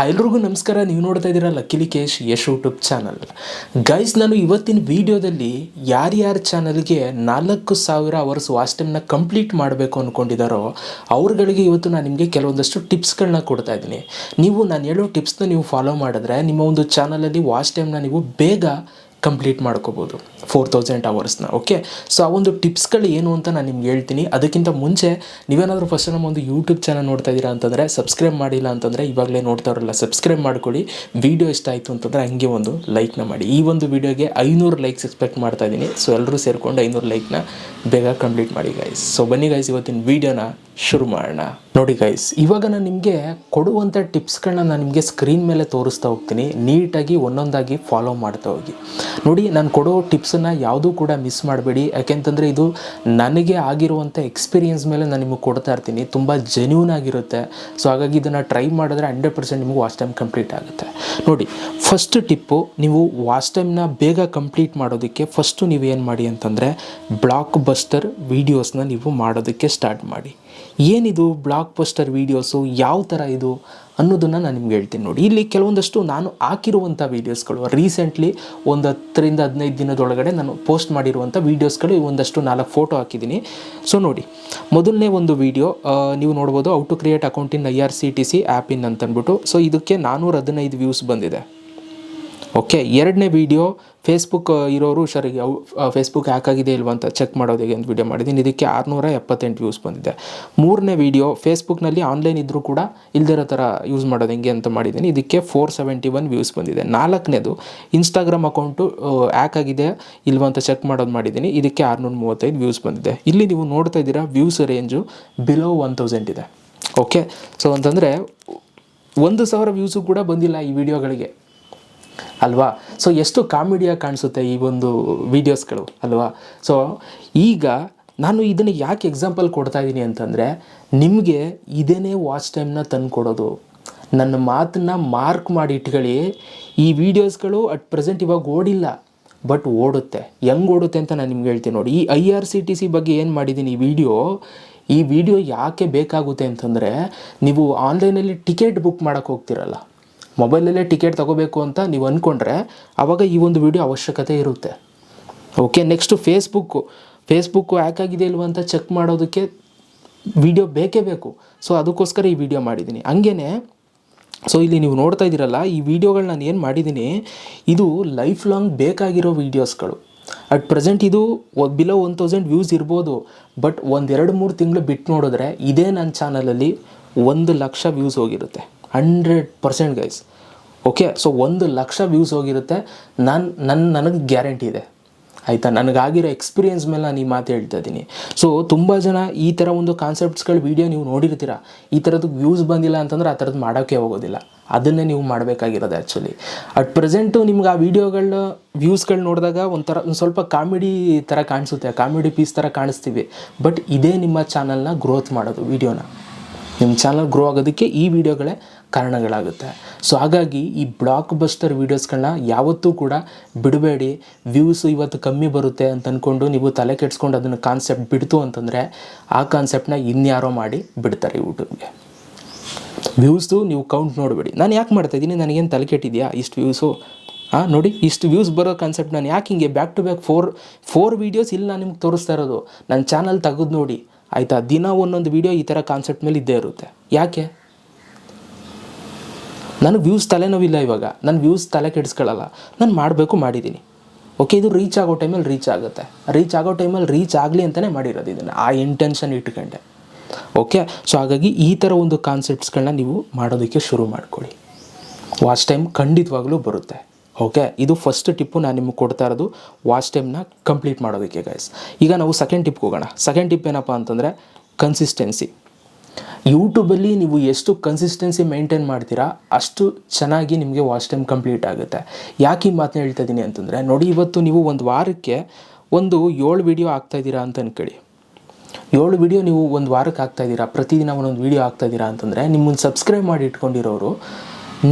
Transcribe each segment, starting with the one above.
Hi ಎಲ್ರಿಗೂ ನಮಸ್ಕಾರ, ನೀವು ನೋಡ್ತಾ ಇದ್ದೀರಾ ಲಕ್ಕಿಲಿ ಕೇಶ್ ಯಶ್ ಯೂಟ್ಯೂಬ್ ಚಾನಲ್ ಗೈಸ್ ನಾನು ಇವತ್ತಿನ ವಿಡಿಯೋದಲ್ಲಿ ಯಾರ್ಯಾರ ಚಾನಲ್ಗೆ ನಾಲ್ಕು ಸಾವಿರ ಅವರ್ಸ್ ವಾಚ್ ಟೈಮ್ನ ಕಂಪ್ಲೀಟ್ ಮಾಡಬೇಕು ಅಂದ್ಕೊಂಡಿದ್ದಾರೋ ಅವ್ರುಗಳಿಗೆ ಇವತ್ತು ನಾನು ನಿಮಗೆ ಕೆಲವೊಂದಷ್ಟು ಟಿಪ್ಸ್ಗಳನ್ನ ಕೊಡ್ತಾ ಇದ್ದೀನಿ. ನೀವು ನಾನು ಹೇಳೋ ಟಿಪ್ಸ್ನ ನೀವು ಫಾಲೋ ಮಾಡಿದ್ರೆ ನಿಮ್ಮ ಒಂದು ಚಾನಲಲ್ಲಿ ವಾಚ್ ಟೈಮ್ನ ನೀವು ಬೇಗ ಕಂಪ್ಲೀಟ್ ಮಾಡ್ಕೋಬೋದು. ಫೋರ್ ತೌಸಂಡ್ ಅವರ್ಸ್ನ ಓಕೆ ಸೊ ಆ ಒಂದು ಟಿಪ್ಸ್ಗಳು ಏನು ಅಂತ ನಾನು ನಿಮ್ಗೆ ಹೇಳ್ತೀನಿ. ಅದಕ್ಕಿಂತ ಮುಂಚೆ ನೀವೇನಾದರೂ ಫಸ್ಟ್ ನಮ್ಮ ಒಂದು ಯೂಟ್ಯೂಬ್ ಚಾನಲ್ ನೋಡ್ತಾ ಇದ್ದೀರಾ ಅಂತಂದರೆ ಸಬ್ಸ್ಕ್ರೈಬ್ ಮಾಡಿಲ್ಲ ಅಂತಂದರೆ ಇವಾಗಲೇ ನೋಡ್ತಾ ಇರಲ್ಲ ಸಬ್ಸ್ಕ್ರೈಬ್ ಮಾಡ್ಕೊಳ್ಳಿ. ವೀಡಿಯೋ ಇಷ್ಟ ಆಯಿತು ಅಂತಂದರೆ ಹಂಗೆ ಒಂದು ಲೈಕ್ನ ಮಾಡಿ. ಈ ಒಂದು ವೀಡಿಯೋಗೆ ಐನೂರು ಲೈಕ್ಸ್ ಎಕ್ಸ್ಪೆಕ್ಟ್ ಮಾಡ್ತಾ ಇದ್ದೀನಿ. ಸೊ ಎಲ್ಲರೂ ಸೇರಿಕೊಂಡು ಐನೂರು ಲೈಕ್ನ ಬೇಗ ಕಂಪ್ಲೀಟ್ ಮಾಡಿ ಗೈಸ್ ಸೊ ಬನ್ನಿ ಗೈಸ್ ಇವತ್ತಿನ ವೀಡಿಯೋನ ಶುರು ಮಾಡೋಣ. ನೋಡಿ ಗೈಸ್ ಇವಾಗ ನಾನು ನಿಮಗೆ ಕೊಡುವಂಥ ಟಿಪ್ಸ್ಗಳನ್ನ ನಾನು ನಿಮಗೆ ಸ್ಕ್ರೀನ್ ಮೇಲೆ ತೋರಿಸ್ತಾ ಹೋಗ್ತೀನಿ. ನೀಟಾಗಿ ಒಂದೊಂದಾಗಿ ಫಾಲೋ ಮಾಡ್ತಾ ಹೋಗಿ. ನೋಡಿ, ನಾನು ಕೊಡೋ ಟಿಪ್ಸನ್ನು ಯಾವುದೂ ಕೂಡ ಮಿಸ್ ಮಾಡಬೇಡಿ. ಯಾಕೆಂತಂದರೆ ಇದು ನನಗೆ ಆಗಿರುವಂಥ ಎಕ್ಸ್ಪೀರಿಯನ್ಸ್ ಮೇಲೆ ನಾನು ನಿಮಗೆ ಕೊಡ್ತಾ ಇರ್ತೀನಿ. ತುಂಬ ಜೆನ್ಯೂನ್ ಆಗಿರುತ್ತೆ. ಸೊ ಹಾಗಾಗಿ ಇದನ್ನು ಟ್ರೈ ಮಾಡಿದ್ರೆ ಹಂಡ್ರೆಡ್ ಪರ್ಸೆಂಟ್ ನಿಮಗೆ ವಾಚ್ ಟೈಮ್ ಕಂಪ್ಲೀಟ್ ಆಗುತ್ತೆ. ನೋಡಿ ಫಸ್ಟ್ ಟಿಪ್ಪು, ನೀವು ವಾಚ್ ಟೈಮ್ನ ಬೇಗ ಕಂಪ್ಲೀಟ್ ಮಾಡೋದಕ್ಕೆ ಫಸ್ಟು ನೀವು ಏನು ಮಾಡಿ ಅಂತಂದರೆ ಬ್ಲಾಕ್ ಬಸ್ಟರ್ ವೀಡಿಯೋಸ್ನ ನೀವು ಮಾಡೋದಕ್ಕೆ ಸ್ಟಾರ್ಟ್ ಮಾಡಿ. ಏನಿದು ಬ್ಲಾಕ್ ಪೋಸ್ಟರ್ ವೀಡಿಯೋಸು ಯಾವ ಥರ ಇದು ಅನ್ನೋದನ್ನು ನಾನು ನಿಮ್ಗೆ ಹೇಳ್ತೀನಿ ನೋಡಿ. ಇಲ್ಲಿ ಕೆಲವೊಂದಷ್ಟು ನಾನು ಹಾಕಿರುವಂಥ ವೀಡಿಯೋಸ್ಗಳು. ರೀಸೆಂಟ್ಲಿ ಒಂದು ಹತ್ತರಿಂದ ಹದಿನೈದು ದಿನದೊಳಗಡೆ ನಾನು ಪೋಸ್ಟ್ ಮಾಡಿರುವಂಥ ವೀಡಿಯೋಸ್ಗಳು ಒಂದಷ್ಟು ನಾಲ್ಕು ಫೋಟೋ ಹಾಕಿದ್ದೀನಿ. ಸೊ ನೋಡಿ, ಮೊದಲನೇ ಒಂದು ವೀಡಿಯೋ ನೀವು ನೋಡ್ಬೋದು how to create account in I R C T C app in ಅಂತಂದ್ಬಿಟ್ಟು. ಸೊ ಇದಕ್ಕೆ ನಾನ್ನೂರ ಹದಿನೈದು ವ್ಯೂಸ್ ಬಂದಿದೆ. ಓಕೆ, ಎರಡನೇ ವೀಡಿಯೋ ಫೇಸ್ಬುಕ್ ಇರೋರು ಸರಿಗೆ ಫೇಸ್ಬುಕ್ ಹ್ಯಾಕ್ ಆಗಿದೆ ಇಲ್ವಾ ಅಂತ ಚೆಕ್ ಮಾಡೋದು ಹೇಗೆ ಅಂತ ವೀಡಿಯೋ ಮಾಡಿದ್ದೀನಿ. ಇದಕ್ಕೆ ಆರುನೂರ ಎಪ್ಪತ್ತೆಂಟು ವ್ಯೂಸ್ ಬಂದಿದೆ. ಮೂರನೇ ವೀಡಿಯೋ ಫೇಸ್ಬುಕ್ನಲ್ಲಿ ಆನ್ಲೈನ್ ಇದ್ದರೂ ಕೂಡ ಇಲ್ದಿರೋ ಥರ ಯೂಸ್ ಮಾಡೋದು ಹೆಂಗೆ ಅಂತ ಮಾಡಿದ್ದೀನಿ. ಇದಕ್ಕೆ ಫೋರ್ ಸೆವೆಂಟಿ ಒನ್ ವ್ಯೂಸ್ ಬಂದಿದೆ. ನಾಲ್ಕನೇದು ಇನ್ಸ್ಟಾಗ್ರಾಮ್ ಅಕೌಂಟು ಹ್ಯಾಕ್ ಆಗಿದೆ ಇಲ್ವಾ ಅಂತ ಚೆಕ್ ಮಾಡೋದು ಮಾಡಿದ್ದೀನಿ. ಇದಕ್ಕೆ ಆರುನೂರ ಮೂವತ್ತೈದು ವ್ಯೂಸ್ ಬಂದಿದೆ. ಇಲ್ಲಿ ನೀವು ನೋಡ್ತಾ ಇದ್ದೀರಾ views range below one thousand ಇದೆ. ಓಕೆ ಸೊ ಅಂತಂದರೆ ಒಂದು ಸಾವಿರ ವ್ಯೂಸು ಕೂಡ ಬಂದಿಲ್ಲ ಈ ವಿಡಿಯೋಗಳಿಗೆ ಅಲ್ವಾ? ಸೊ ಎಷ್ಟು ಕಾಮಿಡಿಯಾಗಿ ಕಾಣಿಸುತ್ತೆ ಈ ಒಂದು ವೀಡಿಯೋಸ್ಗಳು ಅಲ್ವಾ? ಸೊ ಈಗ ನಾನು ಇದನ್ನು ಯಾಕೆ ಎಕ್ಸಾಂಪಲ್ ಕೊಡ್ತಾ ಇದ್ದೀನಿ ಅಂತಂದರೆ, ನಿಮಗೆ ಇದೇನೇ ವಾಚ್ ಟೈಮ್ನ ತಂದು ಕೊಡೋದು. ನನ್ನ ಮಾತನ್ನ ಮಾರ್ಕ್ ಮಾಡಿ ಇಟ್ಕೊಳ್ಳಿ. ಈ ವಿಡಿಯೋಸ್ಗಳು ಅಟ್ ಪ್ರೆಸೆಂಟ್ ಇವಾಗ ಓಡಿಲ್ಲ ಬಟ್ ಓಡುತ್ತೆ. ಹೆಂಗೆ ಓಡುತ್ತೆ ಅಂತ ನಾನು ನಿಮ್ಗೆ ಹೇಳ್ತೀನಿ ನೋಡಿ. ಈ I R C T C ಬಗ್ಗೆ ಏನು ಮಾಡಿದ್ದೀನಿ ಈ ವಿಡಿಯೋ ಈ ವಿಡಿಯೋ ಯಾಕೆ ಬೇಕಾಗುತ್ತೆ ಅಂತಂದರೆ, ನೀವು ಆನ್ಲೈನಲ್ಲಿ ಟಿಕೆಟ್ ಬುಕ್ ಮಾಡೋಕ್ಕೆ ಹೋಗ್ತಿರಲ್ಲ. ಮೊಬೈಲಲ್ಲೇ ಟಿಕೆಟ್ ತಗೋಬೇಕು ಅಂತ ನೀವು ಅಂದ್ಕೊಂಡ್ರೆ ಆವಾಗ ಈ ಒಂದು ವಿಡಿಯೋ ಅವಶ್ಯಕತೆ ಇರುತ್ತೆ. Okay next Facebook Facebook hack ಆಗಿದೆ ಇಲ್ವ ಅಂತ ಚೆಕ್ ಮಾಡೋದಕ್ಕೆ ವಿಡಿಯೋ ಬೇಕೇ ಬೇಕು. ಸೊ ಅದಕ್ಕೋಸ್ಕರ ಈ ವಿಡಿಯೋ ಮಾಡಿದ್ದೀನಿ. ಹಂಗೇ ಸೊ ಇಲ್ಲಿ ನೀವು ನೋಡ್ತಾ ಇದ್ದೀರಲ್ಲ, ಈ ವಿಡಿಯೋಗಳು ನಾನು ಏನು ಮಾಡಿದ್ದೀನಿ, ಇದು ಲೈಫ್ ಲಾಂಗ್ ಬೇಕಾಗಿರೋ ವೀಡಿಯೋಸ್ಗಳು ಅಟ್ ಪ್ರೆಸೆಂಟ್ ಇದು ಬಿಲೋ ಒನ್ ತೌಸಂಡ್ ವ್ಯೂಸ್ ಇರ್ಬೋದು ಬಟ್ ಒಂದೆರಡು ಮೂರು ತಿಂಗಳು ಬಿಟ್ಟು ನೋಡಿದ್ರೆ ಇದೇ ನನ್ನ ಚಾನಲಲ್ಲಿ ಒಂದು ಲಕ್ಷ ವ್ಯೂಸ್ ಹೋಗಿರುತ್ತೆ. Hundred percent guys okay so ಒಂದು ಲಕ್ಷ ವ್ಯೂಸ್ ಹೋಗಿರುತ್ತೆ. ನಾನು ನನ್ನ ನನಗೆ ಗ್ಯಾರಂಟಿ ಇದೆ. ಆಯಿತಾ? ನನಗಾಗಿರೋ ಎಕ್ಸ್ಪೀರಿಯೆನ್ಸ್ ಮೇಲೆ ನಾನು ಈ ಮಾತು ಹೇಳ್ತಾ ಇದ್ದೀನಿ. ಸೊ ತುಂಬ ಜನ ಈ ಥರ ಒಂದು ಕಾನ್ಸೆಪ್ಟ್ಸ್ಗಳು ವೀಡಿಯೋ ನೀವು ನೋಡಿರ್ತೀರ? ಈ ಥರದ್ದು ವ್ಯೂಸ್ ಬಂದಿಲ್ಲ ಅಂತಂದ್ರೆ ಆ ಥರದ್ದು ಮಾಡೋಕ್ಕೆ ಹೋಗೋದಿಲ್ಲ. ಅದನ್ನೇ ನೀವು ಮಾಡಬೇಕಾಗಿರೋದು ಆ್ಯಕ್ಚುಲಿ ಅಟ್ ಪ್ರೆಸೆಂಟು ನಿಮ್ಗೆ ಆ ವೀಡಿಯೋಗಳ ವ್ಯೂಸ್ಗಳು ನೋಡಿದಾಗ ಒಂಥರ, ಒಂದು ಸ್ವಲ್ಪ ಕಾಮಿಡಿ ಥರ ಕಾಣಿಸುತ್ತೆ ಕಾಮಿಡಿ ಪೀಸ್ ಥರ ಕಾಣಿಸ್ತೀವಿ. ಬಟ್ ಇದೇ ನಿಮ್ಮ ಚಾನಲ್ನ ಗ್ರೋತ್ ಮಾಡೋದು ವೀಡಿಯೋನ ನಿಮ್ಮ ಚಾನಲ್ ಗ್ರೋ ಆಗೋದಕ್ಕೆ ಈ ವಿಡಿಯೋಗಳೇ ಕಾರಣಗಳಾಗುತ್ತೆ. ಸೊ ಹಾಗಾಗಿ ಈ ಬ್ಲಾಕ್ ಬಸ್ಟರ್ ವೀಡಿಯೋಸ್ಗಳನ್ನ ಯಾವತ್ತೂ ಕೂಡ ಬಿಡಬೇಡಿ. ವ್ಯೂಸ್ ಇವತ್ತು ಕಮ್ಮಿ ಬರುತ್ತೆ ಅಂತ ಅಂದ್ಕೊಂಡು ನೀವು ತಲೆ ಕೆಡ್ಸ್ಕೊಂಡು ಅದನ್ನು ಕಾನ್ಸೆಪ್ಟ್ ಬಿಡ್ತು ಅಂತಂದರೆ ಆ ಕಾನ್ಸೆಪ್ಟನ್ನ ಇನ್ಯಾರೋ ಮಾಡಿ ಬಿಡ್ತಾರೆ ಯೂಟ್ಯೂಬ್ಗೆ ವ್ಯೂಸ್ದು ನೀವು ಕೌಂಟ್ ನೋಡಬೇಡಿ. ನಾನು ಯಾಕೆ ಮಾಡ್ತಾ ಇದ್ದೀನಿ? ನನಗೇನು ತಲೆ ಕೆಟ್ಟಿದೆಯಾ? ಇಷ್ಟು ವ್ಯೂಸು ಹಾಂ, ನೋಡಿ, ಇಷ್ಟು ವ್ಯೂಸ್ ಬರೋ ಕಾನ್ಸೆಪ್ಟ್ ನಾನು ಯಾಕೆ ಹಿಂಗೆ back to back four four videos ಇಲ್ಲಿ ನಾನು ನಿಮ್ಗೆ ತೋರಿಸ್ತಾ ಇರೋದು. ನನ್ನ ಚಾನಲ್ ತೆಗೆದು ನೋಡಿ. ಆಯಿತಾ? ದಿನ ಒಂದೊಂದು ವೀಡಿಯೋ ಈ ಥರ ಕಾನ್ಸೆಪ್ಟ್ ಮೇಲೆ ಇದ್ದೇ ಇರುತ್ತೆ. ಯಾಕೆ? ನನಗೆ ವ್ಯೂಸ್ ತಲೆನೋವಿಲ್ಲ ಇವಾಗ. ನನ್ನ ವ್ಯೂಸ್ ತಲೆ ಕೆಡಿಸ್ಕೊಳ್ಳಲ್ಲ. ನಾನು ಮಾಡಬೇಕು ಮಾಡಿದ್ದೀನಿ ಓಕೆ ಇದು ರೀಚ್ ಆಗೋ ಟೈಮಲ್ಲಿ ರೀಚ್ ಆಗುತ್ತೆ. ರೀಚ್ ಆಗೋ ಟೈಮಲ್ಲಿ ರೀಚ್ ಆಗಲಿ ಅಂತಲೇ ಮಾಡಿರೋದು ಇದನ್ನು. ಆ ಇಂಟೆನ್ಷನ್ ಇಟ್ಕೊಂಡೆ. ಓಕೆ ಸೊ ಹಾಗಾಗಿ ಈ ಥರ ಒಂದು ಕಾನ್ಸೆಪ್ಟ್ಸ್ಗಳನ್ನ ನೀವು ಮಾಡೋದಕ್ಕೆ ಶುರು ಮಾಡ್ಕೊಳ್ಳಿ. ವಾಚ್ ಟೈಮ್ ಖಂಡಿತವಾಗ್ಲೂ ಬರುತ್ತೆ. ಓಕೆ ಇದು ಫಸ್ಟ್ ಟಿಪ್ಪು ನಾನು ನಿಮಗೆ ಕೊಡ್ತಾ ಇರೋದು. ವಾಚ್ ಟೈಮ್ನ ಕಂಪ್ಲೀಟ್ ಮಾಡೋದಕ್ಕೆ ಗೈಸ್ ಈಗ ನಾವು ಸೆಕೆಂಡ್ ಟಿಪ್ಗೆ ಹೋಗೋಣ. ಸೆಕೆಂಡ್ ಟಿಪ್ ಏನಪ್ಪ ಅಂತಂದರೆ ಕನ್ಸಿಸ್ಟೆನ್ಸಿ ಯೂಟ್ಯೂಬಲ್ಲಿ ನೀವು ಎಷ್ಟು ಕನ್ಸಿಸ್ಟೆನ್ಸಿ ಮೇಂಟೈನ್ ಮಾಡ್ತೀರಾ, ಅಷ್ಟು ಚೆನ್ನಾಗಿ ನಿಮಗೆ ವಾಚ್ ಟೈಮ್ ಕಂಪ್ಲೀಟ್ ಆಗುತ್ತೆ. ಯಾಕೆ ಈ ಮಾತನ್ನ ಹೇಳ್ತಾ ಇದ್ದೀನಿ ಅಂತಂದರೆ, ನೋಡಿ ಇವತ್ತು ನೀವು ಒಂದು ವಾರಕ್ಕೆ ಒಂದು ಏಳು ವೀಡಿಯೋ ಹಾಕ್ತಾಯಿದ್ದೀರಾ ಅಂತ ಅನ್ಕೊಳ್ಳಿ. ಏಳು ವೀಡಿಯೋ ನೀವು ಒಂದು ವಾರಕ್ಕೆ ಹಾಕ್ತಾಯಿದ್ದೀರಾ ಪ್ರತಿದಿನ ಒಂದೊಂದು ವೀಡಿಯೋ ಹಾಕ್ತಾಯಿದ್ದೀರಾ ಅಂತಂದರೆ, ನಿಮ್ಮನ್ನು ಸಬ್ಸ್ಕ್ರೈಬ್ ಮಾಡಿ ಇಟ್ಕೊಂಡಿರೋರು,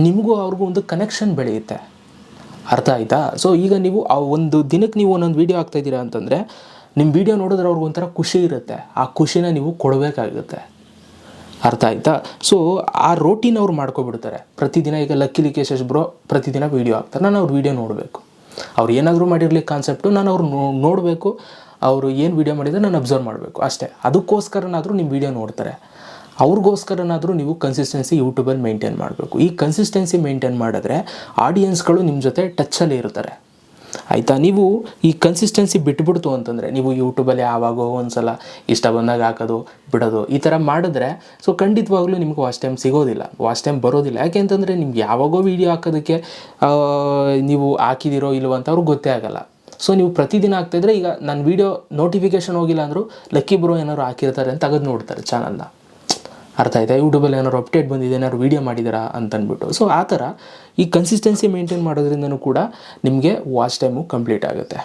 ನಿಮಗೂ ಅವ್ರಿಗೂ ಒಂದು ಕನೆಕ್ಷನ್ ಬೆಳೆಯುತ್ತೆ. ಅರ್ಥ ಆಯಿತಾ? ಸೊ ಈಗ ನೀವು ಆ ಒಂದು ದಿನಕ್ಕೆ ನೀವು ಒಂದೊಂದು ವೀಡಿಯೋ ಹಾಕ್ತಾಯಿದ್ದೀರಾ ಅಂತಂದರೆ ನಿಮ್ಮ ವೀಡಿಯೋ ನೋಡಿದ್ರೆ ಅವ್ರಿಗೆ ಒಂಥರ ಖುಷಿ ಇರುತ್ತೆ. ಆ ಖುಷಿನ ನೀವು ಕೊಡಬೇಕಾಗುತ್ತೆ. ಅರ್ಥ ಆಯ್ತಾ? ಸೊ ಆ ರೋಟೀನ್ ಅವ್ರು ಮಾಡ್ಕೊಬಿಡ್ತಾರೆ. ಪ್ರತಿದಿನ ಈಗ ಲಕ್ಕಿ ಕೇಶಸ್ ಬ್ರೋ ಪ್ರತಿದಿನ ವೀಡಿಯೋ ಹಾಕ್ತಾರೆ. ನಾನು ಅವ್ರ ವೀಡಿಯೋ ನೋಡಬೇಕು. ಅವ್ರು ಏನಾದರೂ ಮಾಡಿರಲಿ ಕಾನ್ಸೆಪ್ಟು ನಾನು ಅವ್ರು ನೋಡಬೇಕು. ಅವರು ಏನು ವೀಡಿಯೋ ಮಾಡಿದರೆ ನಾನು ಅಬ್ಸರ್ವ್ ಮಾಡಬೇಕು. ಅಷ್ಟೇ. ಅದಕ್ಕೋಸ್ಕರನಾದರೂ ನಿಮ್ಮ ವೀಡಿಯೋ ನೋಡ್ತಾರೆ. ಅವ್ರಿಗೋಸ್ಕರನಾದರೂ ನೀವು ಕನ್ಸಿಸ್ಟೆನ್ಸಿ ಯೂಟ್ಯೂಬಲ್ಲಿ ಮೇಂಟೈನ್ ಮಾಡಬೇಕು. ಈ ಕನ್ಸಿಸ್ಟೆನ್ಸಿ ಮೇಂಟೈನ್ ಮಾಡಿದ್ರೆ ಆಡಿಯನ್ಸ್ಗಳು ನಿಮ್ಮ ಜೊತೆ ಟಚ್ಚಲ್ಲಿ ಇರ್ತಾರೆ. ಆಯಿತಾ? ನೀವು ಈ ಕನ್ಸಿಸ್ಟೆನ್ಸಿ ಬಿಟ್ಬಿಡ್ತು ಅಂತಂದರೆ, ನೀವು ಯೂಟ್ಯೂಬಲ್ಲಿ ಯಾವಾಗೋ ಒಂದು ಸಲ ಇಷ್ಟ ಬಂದಾಗ ಹಾಕೋದು, ಬಿಡೋದು, ಈ ಥರ ಮಾಡಿದ್ರೆ ಸೊ ಖಂಡಿತವಾಗ್ಲೂ ನಿಮ್ಗೆ ವಾಚ್ ಟೈಮ್ ಸಿಗೋದಿಲ್ಲ ವಾಚ್ ಟೈಮ್ ಬರೋದಿಲ್ಲ. ಯಾಕೆ ಅಂತಂದರೆ, ನಿಮ್ಗೆ ಯಾವಾಗೋ ವೀಡಿಯೋ ಹಾಕೋದಕ್ಕೆ ನೀವು ಹಾಕಿದಿರೋ ಇಲ್ವೋ ಅಂತ ಅವ್ರಿಗೆ ಗೊತ್ತೇ ಆಗಲ್ಲ. ಸೊ ನೀವು ಪ್ರತಿದಿನ ಹಾಕ್ತಾಯಿದ್ರೆ ಈಗ ನನ್ನ ವೀಡಿಯೋ ನೋಟಿಫಿಕೇಶನ್ ಹೋಗಿಲ್ಲ ಅಂದರೂ ಲಕ್ಕಿ ಬ್ರೋ ಏನಾದ್ರು ಹಾಕಿರ್ತಾರೆ ಅಂತ ತೆಗೆದು ನೋಡ್ತಾರೆ ಚಾನಲ್ನ ಅರ್ಥ ಆಯ್ತಾ? ಯೂಟ್ಯೂಬಲ್ಲಿ ಏನಾದ್ರು ಅಪ್ಡೇಟ್ ಬಂದಿದೆ, ಏನಾದ್ರು ವೀಡಿಯೋ ಮಾಡಿದ್ದೀರಾ ಅಂತ ಸೊ ಆ ಥರ ಈ ಕನ್ಸಿಸ್ಟೆನ್ಸಿ ಮೇಂಟೈನ್ ಮಾಡೋದ್ರಿಂದನೂ ಕೂಡ ನಿಮಗೆ ವಾಚ್ ಟೈಮು ಕಂಪ್ಲೀಟ್ ಆಗುತ್ತೆ.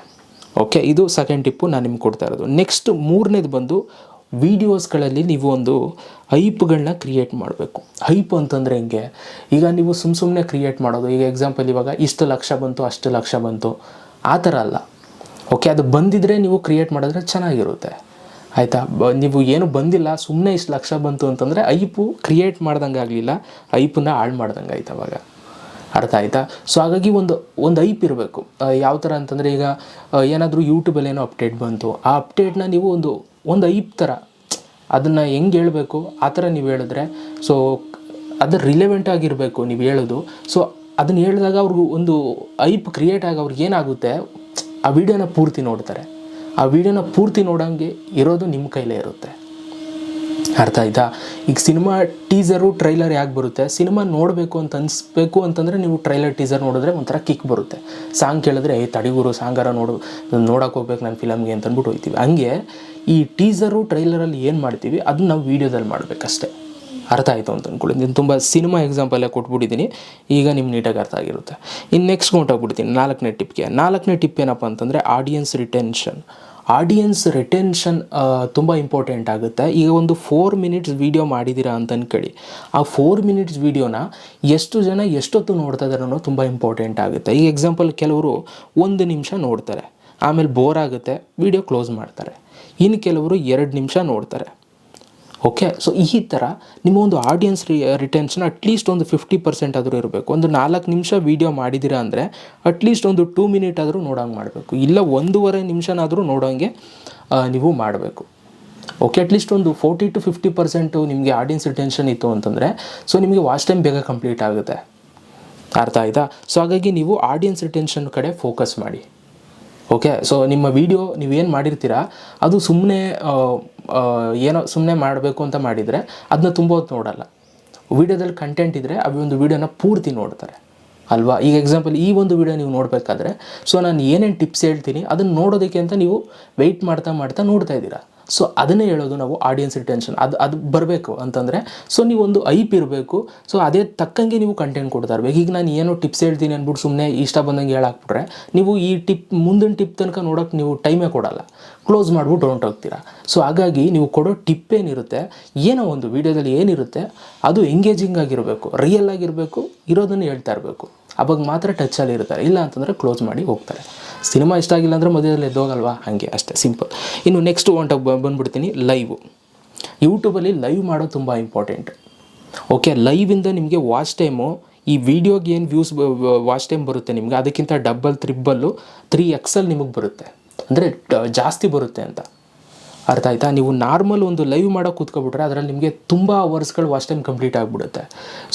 ಓಕೆ ಇದು ಸೆಕೆಂಡ್ ಟಿಪ್ಪು ನಾನು ನಿಮ್ಗೆ ಕೊಡ್ತಾ ಇರೋದು. ನೆಕ್ಸ್ಟ್ ಮೂರನೇದು ಬಂದು ವೀಡಿಯೋಸ್ಗಳಲ್ಲಿ ನೀವು ಒಂದು ಹೈಪ್ಗಳನ್ನ ಕ್ರಿಯೇಟ್ ಮಾಡಬೇಕು. ಹೈಪ್ ಅಂತಂದರೆ ಹೆಂಗೆ? ಈಗ ನೀವು ಸುಮ್ಮ ಸುಮ್ಮನೆ ಕ್ರಿಯೇಟ್ ಮಾಡೋದು. ಈಗ ಎಕ್ಸಾಂಪಲ್ ಇವಾಗ ಇಷ್ಟು ಲಕ್ಷ ಬಂತು, ಅಷ್ಟು ಲಕ್ಷ ಬಂತು. ಆ ಥರ ಅಲ್ಲ. ಓಕೆ ಅದು ಬಂದಿದ್ದರೆ ನೀವು ಕ್ರಿಯೇಟ್ ಮಾಡಿದ್ರೆ ಚೆನ್ನಾಗಿರುತ್ತೆ. ಆಯಿತಾ? ಬ, ನೀವು ಏನು ಬಂದಿಲ್ಲ ಸುಮ್ಮನೆ ಇಷ್ಟು ಲಕ್ಷ ಬಂತು ಅಂತಂದರೆ ಐಪು ಕ್ರಿಯೇಟ್ ಮಾಡ್ದಂಗೆ ಆಗಲಿಲ್ಲ ಐಪನ್ನ ಹಾಳು ಮಾಡ್ದಂಗೆ ಆಯ್ತು ಅವಾಗ. ಅರ್ಥ ಆಯಿತಾ? ಸೊ ಹಾಗಾಗಿ ಒಂದು ಒಂದು ಐಪ್ ಇರಬೇಕು. ಯಾವ ಥರ ಅಂತಂದರೆ ಈಗ ಏನಾದರೂ ಯೂಟ್ಯೂಬಲ್ಲಿ ಏನೋ ಅಪ್ಡೇಟ್ ಬಂತು. ಆ ಅಪ್ಡೇಟ್ನ ನೀವು ಒಂದು ಒಂದು ಐಪ್ ಥರ, ಅದನ್ನು ಹೆಂಗೆ ಹೇಳಬೇಕು? ಆ ಥರ ನೀವು ಹೇಳಿದ್ರೆ ಸೊ ಅದು ರಿಲೆವೆಂಟ್ ಆಗಿರಬೇಕು ನೀವು ಹೇಳೋದು. ಸೊ ಅದನ್ನು ಹೇಳಿದಾಗ ಅವ್ರಿಗೂ ಒಂದು ಐಪ್ ಕ್ರಿಯೇಟ್ ಆಗಿ ಅವ್ರಿಗೆ ಏನಾಗುತ್ತೆ? ಆ ವಿಡಿಯೋನ ಪೂರ್ತಿ ನೋಡ್ತಾರೆ. ಆ ವಿಡಿಯೋನ ಪೂರ್ತಿ ನೋಡೋಂಗೆ ಇರೋದು ನಿಮ್ಮ ಕೈಲೇ ಇರುತ್ತೆ. ಅರ್ಥ ಆಯ್ತಾ? ಈಗ ಸಿನಿಮಾ ಟೀಸರು ಟ್ರೈಲರ್ ಯಾಕೆ ಬರುತ್ತೆ? ಸಿನಿಮಾ ನೋಡಬೇಕು ಅಂತ ಅನಿಸ್ಬೇಕು ಅಂತಂದರೆ ನೀವು ಟ್ರೈಲರ್ ಟೀಸರ್ ನೋಡಿದ್ರೆ ಒಂಥರ ಕಿಕ್ ಬರುತ್ತೆ. ಸಾಂಗ್ ಕೇಳಿದ್ರೆ, ಏ, ತಡಿಗೂರು, ಸಾಂಗಾರ ನೋಡು, ನೋಡೋಕೆ ಹೋಗ್ಬೇಕು ನಾನು ಫಿಲಮ್ಗೆ ಅಂತ ಅಂದ್ಬಿಟ್ಟು ಹೋಗ್ತೀವಿ ಹಂಗೆ ಈ ಟೀಸರು ಟ್ರೈಲರಲ್ಲಿ ಏನು ಮಾಡ್ತೀವಿ, ಅದನ್ನ ನಾವು ವೀಡಿಯೋದಲ್ಲಿ ಮಾಡಬೇಕಷ್ಟೇ. ಅರ್ಥ ಆಯಿತು ಅಂತ ಅಂದ್ಕೊಳ್ಳಿ ನೀನು ತುಂಬ ಸಿನಿಮಾ ಎಕ್ಸಾಂಪಲ್ಲೇ ಕೊಟ್ಬಿಟ್ಟಿದ್ದೀನಿ. ಈಗ ನಿಮ್ಗೆ ನೀಟಾಗಿ ಅರ್ಥ ಆಗಿರುತ್ತೆ. ಇನ್ನು ನೆಕ್ಸ್ಟ್ ಹೊಂಟೋಗ್ಬಿಡ್ತೀನಿ. ನಾಲ್ಕನೇ ಟಿಪ್ಗೆ ನಾಲ್ಕನೇ ಟಿಪ್ ಏನಪ್ಪ ಅಂತಂದರೆ ಆಡಿಯನ್ಸ್ ರಿಟೆನ್ಷನ್ ಆಡಿಯನ್ಸ್ ರಿಟೆನ್ಷನ್ ತುಂಬ ಇಂಪಾರ್ಟೆಂಟ್ ಆಗುತ್ತೆ. ಈಗ ಒಂದು ಫೋರ್ ಮಿನಿಟ್ಸ್ ವೀಡಿಯೋ ಮಾಡಿದ್ದೀರಾ ಅಂತ ಅಂದ್ಕೊಳ್ಳಿ ಆ ಫೋರ್ ಮಿನಿಟ್ಸ್ ವೀಡಿಯೋನ ಎಷ್ಟು ಜನ ಎಷ್ಟೊತ್ತು ನೋಡ್ತಾ ಇದ್ದಾರೆ ಅನ್ನೋದು ತುಂಬ ಇಂಪಾರ್ಟೆಂಟ್ ಆಗುತ್ತೆ. ಈಗ ಎಕ್ಸಾಂಪಲ್ ಕೆಲವರು ಒಂದು ನಿಮಿಷ ನೋಡ್ತಾರೆ. ಆಮೇಲೆ ಬೋರ್ ಆಗುತ್ತೆ. ವೀಡಿಯೋ ಕ್ಲೋಸ್ ಮಾಡ್ತಾರೆ. ಇನ್ನು ಕೆಲವರು ಎರಡು ನಿಮಿಷ ನೋಡ್ತಾರೆ. ಓಕೆ ಸೊ ಈ ಥರ ನಿಮ್ಮ ಒಂದು audience re retention at least ಒಂದು ಫಿಫ್ಟಿ ಪರ್ಸೆಂಟ್ ಆದರೂ ಇರಬೇಕು. ಒಂದು ನಾಲ್ಕು ನಿಮಿಷ ವೀಡಿಯೋ ಮಾಡಿದ್ದೀರಾ ಅಂದರೆ ಅಟ್ಲೀಸ್ಟ್ ಒಂದು ಟೂ ಮಿನಿಟ್ ಆದರೂ ನೋಡೋಂಗೆ ಮಾಡಬೇಕು. ಇಲ್ಲ ಒಂದೂವರೆ ನಿಮಿಷನಾದರೂ ನೋಡೋಂಗೆ ನೀವು ಮಾಡಬೇಕು. ಓಕೆ ಅಟ್ಲೀಸ್ಟ್ ಒಂದು ಫೋರ್ಟಿ ಟು ಫಿಫ್ಟಿ ಪರ್ಸೆಂಟು ನಿಮಗೆ ಆಡಿಯನ್ಸ್ ರಿಟೆನ್ಷನ್ ಇತ್ತು ಅಂತಂದರೆ ಸೊ ನಿಮಗೆ ವಾಚ್ ಟೈಮ್ ಬೇಗ ಕಂಪ್ಲೀಟ್ ಆಗುತ್ತೆ. ಅರ್ಥ ಆಯಿತಾ? ಸೊ ಹಾಗಾಗಿ ನೀವು ಆಡಿಯನ್ಸ್ ರಿಟೆನ್ಷನ್ ಕಡೆ ಫೋಕಸ್ ಮಾಡಿ. ಓಕೆ ಸೊ ನಿಮ್ಮ ವೀಡಿಯೋ ನೀವೇನು ಮಾಡಿರ್ತೀರಾ, ಅದು ಸುಮ್ಮನೆ ಏನೋ ಸುಮ್ಮನೆ ಮಾಡಬೇಕು ಅಂತ ಮಾಡಿದರೆ ಅದನ್ನ ತುಂಬ ಹೊತ್ತು ನೋಡಲ್ಲ. ವಿಡಿಯೋದಲ್ಲಿ ಕಂಟೆಂಟ್ ಇದ್ದರೆ ಆ ಒಂದು ವಿಡಿಯೋನ ಪೂರ್ತಿ ನೋಡ್ತಾರೆ. ಅಲ್ವಾ? ಈಗ ಎಕ್ಸಾಂಪಲ್ ಈ ಒಂದು ವಿಡಿಯೋ ನೀವು ನೋಡಬೇಕಾದ್ರೆ, ಸೊ ನಾನು ಏನೇನು ಟಿಪ್ಸ್ ಹೇಳ್ತೀನಿ ಅದನ್ನು ನೋಡೋದಕ್ಕೆ ಅಂತ ನೀವು ವೆಯ್ಟ್ ಮಾಡ್ತಾ ಮಾಡ್ತಾ ನೋಡ್ತಾ ಇದ್ದೀರಾ? ಸೊ ಅದನ್ನೇ ಹೇಳೋದು ನಾವು ಆಡಿಯನ್ಸ್ ರಿಟೆನ್ಷನ್ ಅದು ಅದು ಬರಬೇಕು ಅಂತಂದರೆ ಸೊ ನೀವು ಒಂದು ಐಪ್ ಇರಬೇಕು. ಸೊ ಅದೇ ತಕ್ಕಂಗೆ ನೀವು ಕಂಟೆಂಟ್ ಕೊಡ್ತಾ ಇರಬೇಕು. ಈಗ ನಾನು ಏನೋ ಟಿಪ್ಸ್ ಹೇಳ್ತೀನಿ ಅಂದ್ಬಿಟ್ಟು ಸುಮ್ಮನೆ ಇಷ್ಟ ಬಂದಂಗೆ ಹೇಳಾಕ್ಬಿಟ್ರೆ, ನೀವು ಈ ಟಿಪ್ ಮುಂದಿನ ಟಿಪ್ ತನಕ ನೋಡೋಕೆ ನೀವು ಟೈಮೇ ಕೊಡಲ್ಲ. ಕ್ಲೋಸ್ ಮಾಡಿಬಿಟ್ಟು ಹೊರಟೋಗ್ತೀರಾ ಸೊ ಹಾಗಾಗಿ ನೀವು ಕೊಡೋ ಟಿಪ್ ಏನಿರುತ್ತೆ, ಏನೋ ಒಂದು ವೀಡಿಯೋದಲ್ಲಿ ಏನಿರುತ್ತೆ, ಅದು ಎಂಗೇಜಿಂಗ್ ಆಗಿರಬೇಕು ರಿಯಲ್ ಆಗಿರಬೇಕು, ಇರೋದನ್ನು ಹೇಳ್ತಾ ಇರಬೇಕು. ಅವಾಗ ಮಾತ್ರ ಟಚ್ಚಲ್ಲಿ ಇರ್ತಾರೆ. ಇಲ್ಲ ಅಂತಂದರೆ ಕ್ಲೋಸ್ ಮಾಡಿ ಹೋಗ್ತಾರೆ. ಸಿನಿಮಾ ಇಷ್ಟ ಆಗಿಲ್ಲ ಅಂದರೆ ಮಧ್ಯದಲ್ಲಿ ಎದ್ದೋಗಲ್ವಾ? ಹಾಗೆ ಅಷ್ಟೇ ಸಿಂಪಲ್ ಇನ್ನು ನೆಕ್ಸ್ಟ್ ಬ ಬಂದ್ಬಿಡ್ತೀನಿ ಲೈವ್ ಯೂಟ್ಯೂಬಲ್ಲಿ ಲೈವ್ ಮಾಡೋದು ತುಂಬ ಇಂಪಾರ್ಟೆಂಟ್ ಓಕೆ ಲೈವಿಂದ ನಿಮಗೆ ವಾಚ್ ಟೈಮು ಈ ವಿಡಿಯೋಗೆ ಏನು ವ್ಯೂಸ್ ವಾಚ್ ಟೈಮ್ ಬರುತ್ತೆ ನಿಮಗೆ? ಅದಕ್ಕಿಂತ ಡಬ್ಬಲ್ ತ್ರಿಬ್ಬಲ್ಲು ತ್ರೀ ಎಕ್ಸಲ್ ನಿಮಗೆ ಬರುತ್ತೆ. ಅಂದರೆ ಜಾಸ್ತಿ ಬರುತ್ತೆ ಅಂತ. ಅರ್ಥ ಆಯ್ತಾ? ನೀವು ನಾರ್ಮಲ್ ಒಂದು ಲೈವ್ ಮಾಡೋಕೆ ಕೂತ್ಕೊಬಿಟ್ರೆ ಅದರಲ್ಲಿ ನಿಮಗೆ ತುಂಬ ಅವರ್ಸ್ಗಳು ವಾಚ್ ಟೈಮ್ ಕಂಪ್ಲೀಟ್ ಆಗಿಬಿಡುತ್ತೆ.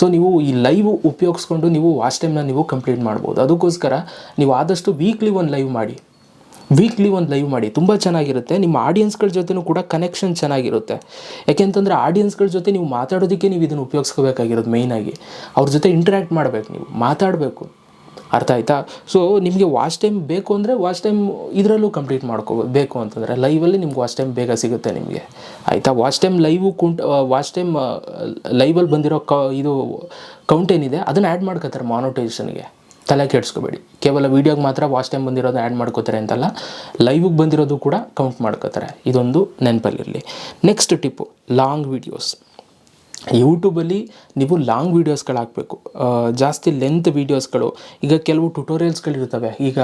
ಸೊ ನೀವು ಈ ಲೈವ್ ಉಪಯೋಗಿಸ್ಕೊಂಡು ನೀವು ವಾಚ್ ಟೈಮ್ನ ನೀವು ಕಂಪ್ಲೀಟ್ ಮಾಡ್ಬೋದು. ಅದಕ್ಕೋಸ್ಕರ ನೀವು ಆದಷ್ಟು ವೀಕ್ಲಿ ಒಂದು ಲೈವ್ ಮಾಡಿ. ವೀಕ್ಲಿ ಒಂದು ಲೈವ್ ಮಾಡಿ. ತುಂಬ ಚೆನ್ನಾಗಿರುತ್ತೆ. ನಿಮ್ಮ ಆಡಿಯನ್ಸ್ಗಳ ಜೊತೆನೂ ಕೂಡ ಕನೆಕ್ಷನ್ ಚೆನ್ನಾಗಿರುತ್ತೆ. ಯಾಕೆಂತಂದರೆ ಆಡಿಯನ್ಸ್ಗಳ ಜೊತೆ ನೀವು ಮಾತಾಡೋದಕ್ಕೆ ನೀವು ಇದನ್ನು ಉಪಯೋಗಿಸ್ಕೋಬೇಕಾಗಿರೋದು ಮೇಯ್ನಾಗಿ ಅವ್ರ ಜೊತೆ ಇಂಟ್ರ್ಯಾಕ್ಟ್ ಮಾಡಬೇಕು ನೀವು. ಮಾತಾಡಬೇಕು. ಅರ್ಥ ಆಯ್ತಾ? ಸೊ ನಿಮಗೆ ವಾಚ್ ಟೈಮ್ ಬೇಕು ಅಂದರೆ ವಾಚ್ ಟೈಮ್ ಇದರಲ್ಲೂ ಕಂಪ್ಲೀಟ್ ಮಾಡ್ಕೋಬೋದು ಬೇಕು ಅಂತಂದರೆ ಲೈವಲ್ಲಿ ನಿಮ್ಗೆ ವಾಚ್ ಟೈಮ್ ಬೇಗ ಸಿಗುತ್ತೆ ನಿಮಗೆ. ಆಯಿತಾ? Watch time live count watch time ಲೈವಲ್ಲಿ ಬಂದಿರೋ ಕ, ಇದು ಕೌಂಟ್ ಏನಿದೆ, ಅದನ್ನು ಆ್ಯಡ್ ಮಾಡ್ಕೋತಾರೆ ಮಾನೋಟೈಸೇಷನ್ಗೆ ತಲೆ ಕೆಡಿಸ್ಕೋಬೇಡಿ. ಕೇವಲ ವೀಡಿಯೋಗೆ ಮಾತ್ರ ವಾಚ್ ಟೈಮ್ ಬಂದಿರೋದು ಆ್ಯಡ್ ಮಾಡ್ಕೋತಾರೆ ಅಂತಲ್ಲ ಲೈವಿಗೆ ಬಂದಿರೋದು ಕೂಡ ಕೌಂಟ್ ಮಾಡ್ಕೋತಾರೆ. ಇದೊಂದು ನೆನಪಲ್ಲಿರಲಿ. ನೆಕ್ಸ್ಟ್ ಟಿಪ್ಪು ಲಾಂಗ್ ವೀಡಿಯೋಸ್ ಯೂಟ್ಯೂಬಲ್ಲಿ ನೀವು ಲಾಂಗ್ ವೀಡಿಯೋಸ್ಗಳು ಹಾಕಬೇಕು ಜಾಸ್ತಿ ಲೆಂತ್ ವೀಡಿಯೋಸ್ಗಳು. ಈಗ ಕೆಲವು ಟ್ಯುಟೋರಿಯಲ್ಸ್ಗಳಿರ್ತವೆ, ಈಗ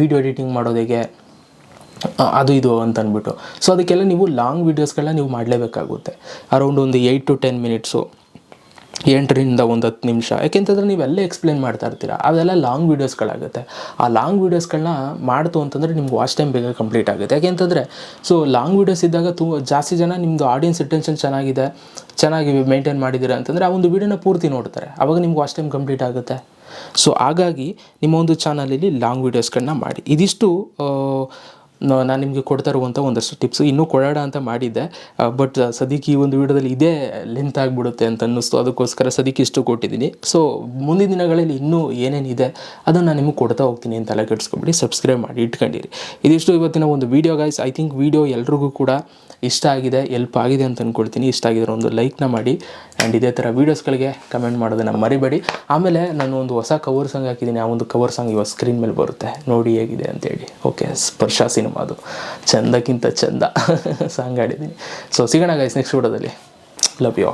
ವೀಡಿಯೋ ಎಡಿಟಿಂಗ್ ಮಾಡೋದು ಹೇಗೆ ಅದು ಇದು ಅಂತ ಅಂದ್ಬಿಟ್ಟು ಸೊ ಅದಕ್ಕೆಲ್ಲ ನೀವು ಲಾಂಗ್ ವೀಡಿಯೋಸ್ಗಳನ್ನ ನೀವು ಮಾಡಲೇಬೇಕಾಗುತ್ತೆ. ಅರೌಂಡ್ ಒಂದು ಏಯ್ಟ್ ಟು ಟೆನ್ ಮಿನಿಟ್ಸು. ಎಂಟರಿಂದ ಒಂದು ಹತ್ತು ನಿಮಿಷ. ಯಾಕೆಂತಂದ್ರೆ ನೀವೆಲ್ಲ ಎಕ್ಸ್ಪ್ಲೇನ್ ಮಾಡ್ತಾ ಇರ್ತೀರ? ಅವೆಲ್ಲ ಲಾಂಗ್ ವೀಡಿಯೋಸ್ಗಳಾಗುತ್ತೆ ಆ ಲಾಂಗ್ ವೀಡಿಯೋಸ್ಗಳನ್ನ ಮಾಡ್ತು ಅಂತಂದರೆ ನಿಮ್ಗೆ ವಾಚ್ ಟೈಮ್ ಬೇಗ ಕಂಪ್ಲೀಟ್ ಆಗುತ್ತೆ. ಯಾಕೆಂತಂದರೆ ಸೊ ಲಾಂಗ್ ವೀಡಿಯೋಸ್ ಇದ್ದಾಗ ತುಂಬ ಜಾಸ್ತಿ ಜನ ನಿಮ್ಮದು ಆಡಿಯನ್ಸ್ ಅಟೆನ್ಷನ್ ಚೆನ್ನಾಗಿದೆ, ಚೆನ್ನಾಗಿ ಮೇಂಟೈನ್ ಮಾಡಿದ್ದೀರ ಅಂತಂದರೆ ಆ ಒಂದು ವೀಡಿಯೋನ ಪೂರ್ತಿ ನೋಡ್ತಾರೆ. ಆವಾಗ ನಿಮ್ಗೆ ವಾಚ್ ಟೈಮ್ ಕಂಪ್ಲೀಟ್ ಆಗುತ್ತೆ. ಸೊ ಹಾಗಾಗಿ ನಿಮ್ಮ ಒಂದು ಚಾನಲಲ್ಲಿ ಲಾಂಗ್ ವೀಡಿಯೋಸ್ಗಳನ್ನ ಮಾಡಿ. ಇದಿಷ್ಟು ನಾನು ನಿಮಗೆ ಕೊಡ್ತಾ ಇರುವಂಥ ಒಂದಷ್ಟು ಟಿಪ್ಸ್ ಇನ್ನೂ ಕೊಡೋಣ ಅಂತ ಮಾಡಿದ್ದೆ. ಬಟ್ ಸದ್ಯಕ್ಕೆ ಈ ಒಂದು ವಿಡಿಯೋದಲ್ಲಿ ಇದೇ ಲೆಂತ್ ಆಗಿಬಿಡುತ್ತೆ ಅಂತ ಅನ್ನಿಸ್ತು. ಅದಕ್ಕೋಸ್ಕರ ಸದ್ಯಕ್ಕೆ ಇಷ್ಟು ಕೊಟ್ಟಿದ್ದೀನಿ. ಸೊ ಮುಂದಿನ ದಿನಗಳಲ್ಲಿ ಇನ್ನೂ ಏನೇನಿದೆ ಅದನ್ನು ನಾನು ನಿಮಗೆ ಕೊಡ್ತಾ ಹೋಗ್ತೀನಿ ಅಂತ ತಲೆ ಕೆಡಿಸ್ಕೊಬಿಡಿ. ಸಬ್ಸ್ಕ್ರೈಬ್ ಮಾಡಿ ಇಟ್ಕೊಂಡಿರಿ. ಇದಿಷ್ಟು ಇವತ್ತಿನ ಒಂದು video guys I think video ಎಲ್ರಿಗೂ ಕೂಡ ಇಷ್ಟ ಆಗಿದೆ ಎಲ್ಪ್ ಆಗಿದೆ ಅಂತ ಅಂದ್ಕೊಳ್ತೀನಿ ಇಷ್ಟ ಆಗಿದ್ರೆ ಒಂದು ಲೈಕ್ನ ಮಾಡಿ. ಆ್ಯಂಡ್ ಇದೇ ಥರ ವೀಡಿಯೋಸ್ಗಳಿಗೆ ಕಮೆಂಟ್ ಮಾಡೋದನ್ನು ಮರಿಬೇಡಿ. ಆಮೇಲೆ ನಾನು ಒಂದು ಹೊಸ ಕವರ್ ಸಾಂಗ್ ಹಾಕಿದ್ದೀನಿ ಆ ಒಂದು ಕವರ್ ಸಾಂಗ್ ಇವಾಗ ಸ್ಕ್ರೀನ್ ಮೇಲೆ ಬರುತ್ತೆ. ನೋಡಿ ಹೇಗಿದೆ ಅಂತೇಳಿ ಓಕೆ ಸ್ಪರ್ಶ ಸಿನಿಮಾ ಅದು. ಚಂದಕ್ಕಿಂತ ಚಂದ ಸಾಂಗ್ ಆಡಿದ್ದೀನಿ ಸೊ ಸಿಗೋಣ ಗೈಸ್ ನೆಕ್ಸ್ಟ್ ವಿಡಿಯೋದಲ್ಲಿ. Love you